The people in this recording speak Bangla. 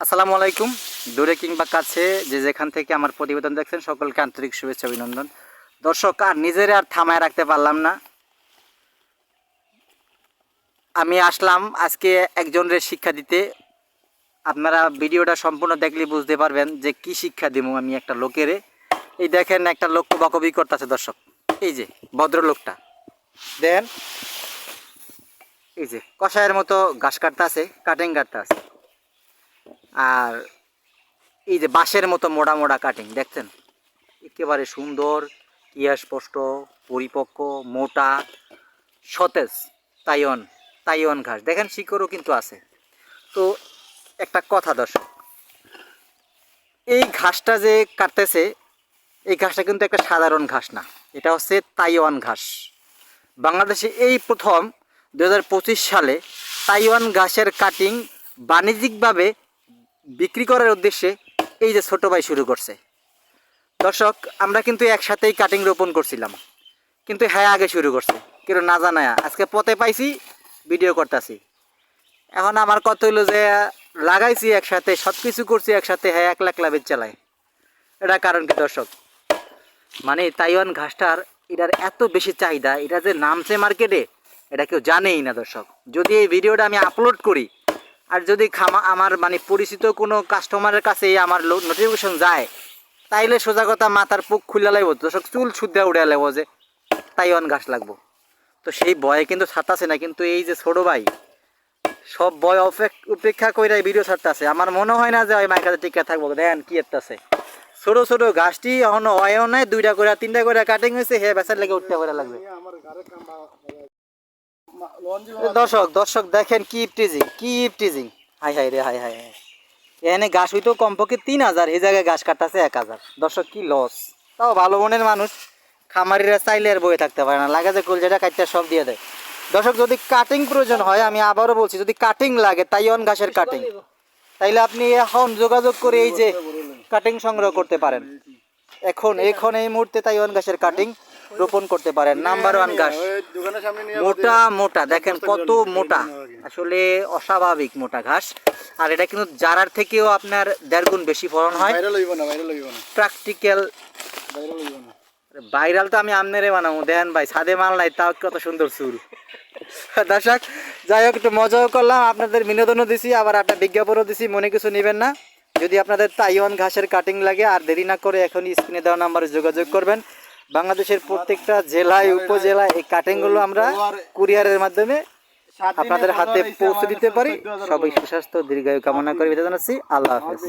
আসসালামু আলাইকুম। দূরে কিংবা কাছে যে যেখান থেকে আমার প্রতিবেদন দেখছেন, সকলকে আন্তরিক শুভেচ্ছা অভিনন্দন। দর্শক, আর নিজের আর থামায় রাখতে পারলাম না। আমি আসলাম আজকে একজনের শিক্ষা দিতে। আপনারা ভিডিওটা সম্পূর্ণ দেখলে বুঝতে পারবেন যে কি শিক্ষা দিব আমি একটা লোকেরে। এই দেখেন একটা লোক বকবি করতেছে দর্শক। এই যে, ভদ্রলোকটা। দেন, এই যে, কষায়ের মতো ঘাস কাটতে আছে কাটিং কাটতে আছে আর এই যে বাঁশের মতো মোড়া মোড়া কাটিং দেখছেন? একেবারে সুন্দর স্পষ্ট পরিপক্ক, মোটা, সতেজ, তাইওয়ান তাইওয়ান ঘাস। দেখেন শিকড়ও কিন্তু আছে। তো একটা কথা দর্শক, এই ঘাসটা যে কাটতেছে, এই ঘাসটা কিন্তু একটা সাধারণ ঘাস না। এটা হচ্ছে তাইওয়ান ঘাস। বাংলাদেশে এই প্রথম দু হাজার পঁচিশ সালে তাইওয়ান ঘাসের কাটিং বাণিজ্যিকভাবে বিক্রি করার উদ্দেশ্যে এই যে ছোট ভাই শুরু করছে। দর্শক, আমরা কিন্তু একসাথেই কাটিং রোপণ করছিলাম। কিন্তু হ্যাঁ আগে শুরু করছে। কিন্তু না জানায়, আজকে পথে পাইছি ভিডিও করতেছি। এখন আমার কথা হইল যে, লাগাইছি একসাথে সব কিছু করছি একসাথে হ্যাঁ এক লাখ লাভের চালায়। এটা কারণ কি, দর্শক? মানে তাইওয়ান ঘাসটার, এটার এত বেশি চাহিদা, এটা যে নামছে মার্কেটে এটা কেউ জানেই না, দর্শক। যদি এই ভিডিওটা আমি আপলোড করি আর যদি খামা আমার মানে পরিচিত কোনো কাস্টমারের কাছে আমার নোটিফিকেশন যায়, তাইলে সোজা কথা মাথার পুক খুলে লাগবো, দর্শক, চুল শুদ্ধা উড়ে লাগবো যে তাইওয়ান ঘাস লাগবো। তো সেই বয়ে কিন্তু ছাড়তাছে না, কিন্তু এই যে ছোট ভাই, সব বয় উপেক্ষা করে ভিডিও ছাড়তেছে। আমার মনে হয় না যে ওই মায়ের কাছে টিকা থাকব দেখেন কি এরতাছে। ছোট ছোট ঘাসটি এখনও অয়ও নাই, দুইটা করে তিনটা করে কাটিং হয়েছে হে বেচার লেগে উঠতে করে লাগবে। দর্শক দর্শক দেখেন কি ইপটিজিং কি ইপটিজিং হাই হাই রে, হাই হাই এখানে ঘাস হইতো কমপক্ষে তিন হাজার, এই জায়গায় ঘাস কাটতেছে এক হাজার। দর্শক, কি লস তাও ভালো মনের মানুষ, খামারিরা চাইলে আর বয়ে থাকতে পারে না। লাগে যে কলজাটা কাটতে সব দিয়ে দেয়। দর্শক, যদি কাটিং প্রয়োজন হয়, আমি আবারও বলছি, যদি কাটিং লাগে তাইওয়ান ঘাসের কাটিং তাইলে আপনি এখন যোগাযোগ করে এই যে কাটিং সংগ্রহ করতে পারেন। এখন এখন এই মুহূর্তে তাই তাইওয়ান ঘাসের কাটিং রোপণ করতে পারেন। নাম্বার ওয়ান দোকানের সামনে নিয়ে মোটা মোটা। দেখেন কত মোটা। আসলে অস্বাভাবিক মোটা ঘাস। আর এটা কিন্তু জারার থেকেও আপনার দেড় গুণ বেশি ফলন হয়। প্র্যাকটিক্যাল ভাইরাল তো আমি আমনেরে বানাবো। দেন ভাই সাদে মাল নাই তাও কত সুন্দর চুল। দর্শক যাই হোক একটু মজাও করলাম। আপনাদের বিনোদনও দিছি আবার একটা বিজ্ঞাপনও দিছি। মনে কিছু নেবেন না। যদি আপনাদের তাইওয়ান ঘাসের কাটিং লাগে আর দেরি না করে এখনই স্ক্রিনে দেওয়া নাম্বারে যোগাযোগ করবেন। বাংলাদেশের প্রত্যেকটা জেলায়, উপজেলায় এই কাটিংগুলো আমরা কুরিয়ারের মাধ্যমে আপনাদের হাতে পৌঁছে দিতে পারি। সবাই সুস্বাস্থ্য, দীর্ঘায়ু কামনা করি জানাচ্ছি। আল্লাহ হাফেজ।